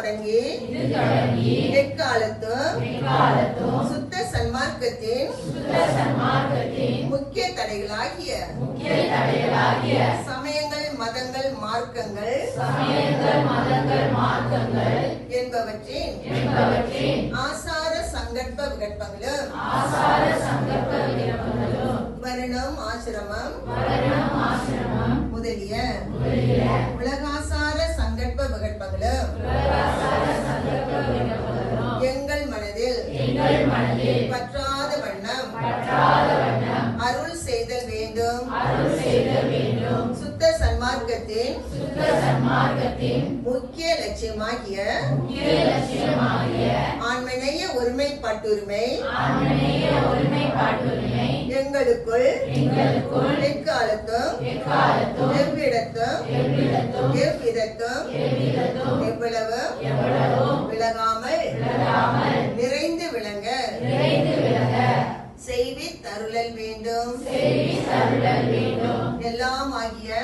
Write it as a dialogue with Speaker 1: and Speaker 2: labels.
Speaker 1: தொடங்கி எக்காலத்தும் சுத்த சன்மார்க்கத்தின் முக்கிய தடைகளாகிய சமயங்கள் மதங்கள் மார்க்கங்கள் என்பவற்றின் ஆசார சங்கற்ப விகற்பங்களும் வருணம் ஆசிரமம் முதலிய உலகாசார சங்கற்ப விகற்பங்களும் எங்கள் மனதில் பற்றாத வண்ணம். அருள் செய்தல் வேண்டும். சுத்த சன்மார்க்கத்தின் முக்கிய லட்சியமாகிய ஆண்மநேய ஒருமைப்பாட்டுரிமை எங்களுக்குள் எக்காலத்தும் எவ்விடத்தும் எவ்விதத்தும் எவ்வளவு நிறைந்து விளங்க. செய்வி தருளல் வேண்டும். எல்லாம் ஆகிய